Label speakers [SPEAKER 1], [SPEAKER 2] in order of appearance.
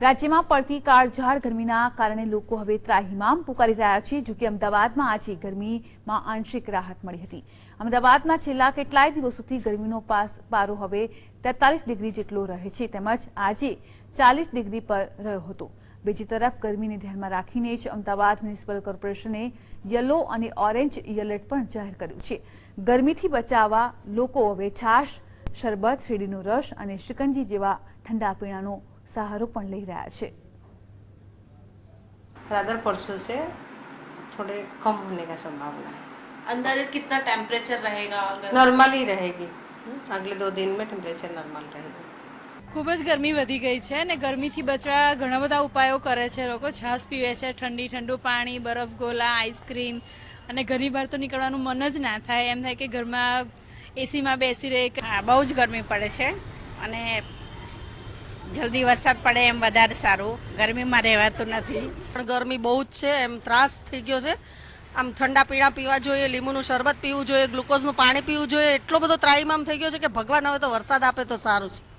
[SPEAKER 1] રાજ્યમાં પડતી કાળઝાળ ગરમીના કારણે લોકો હવે ત્રાહિમામ પુકારી રહ્યા છે જો કે અમદાવાદમાં આજે ગરમીમાં આંશિક રાહત મળી હતી. અમદાવાદમાં છેલ્લા કેટલાય દિવસોથી ગરમીનો પારો હવે તેતાલીસ ડિગ્રી જેટલો રહે છે, તેમજ આજે ચાલીસ ડિગ્રી પર રહ્યો હતો. બીજી તરફ ગરમીને ધ્યાનમાં રાખીને જ અમદાવાદ મ્યુનિસિપલ કોર્પોરેશને યલો અને ઓરેન્જ એલર્ટ પણ જાહેર કર્યું છે. ગરમીથી બચાવવા લોકો હવે છાશ, શરબત, શેરડીનો રસ અને શિકંજી જેવા ઠંડા પીણાનો સહારો પણ લઈ રહ્યા છે
[SPEAKER 2] रादर परसों से थोड़े कम होने का संभावना है
[SPEAKER 3] अंदाजे कितना टेम्परेचर रहेगा अगर
[SPEAKER 2] नॉर्मल ही रहेगी हम्म, अगले दो दिन में टेम्परेचर नॉर्मल रहेगा
[SPEAKER 4] ખૂબ જ ગરમી વધી ગઈ છે અને ગરમીથી બચવા ઘણા બધા ઉપાયો કરે છે લોકો છાશ પીવે છે ઠંડી ઠંડુ પાણી બરફ ગોલા આઈસ્ક્રીમ અને ઘરની બહાર તો નીકળવાનું મન જ ના થાય એમ થાય કે ઘરમાં એસીમાં બેસી રહે કે
[SPEAKER 5] હા બહુ જ ગરમી પડે છે અને જલ્દી વરસાદ પડે એમ વધારે સારું. ગરમીમાં રહેવાતું નથી.
[SPEAKER 6] પણ ગરમી બહુ જ છે, એમ ત્રાસ થઈ ગયો છે. આમ ઠંડા પીણા પીવા જોઈએ, લીંબુનું શરબત પીવું જોઈએ, ગ્લુકોઝનું પાણી પીવું જોઈએ, એટલો બધો ત્રાહીમામ થઈ ગયો છે કે ભગવાન હવે તો વરસાદ આપે તો સારું છે.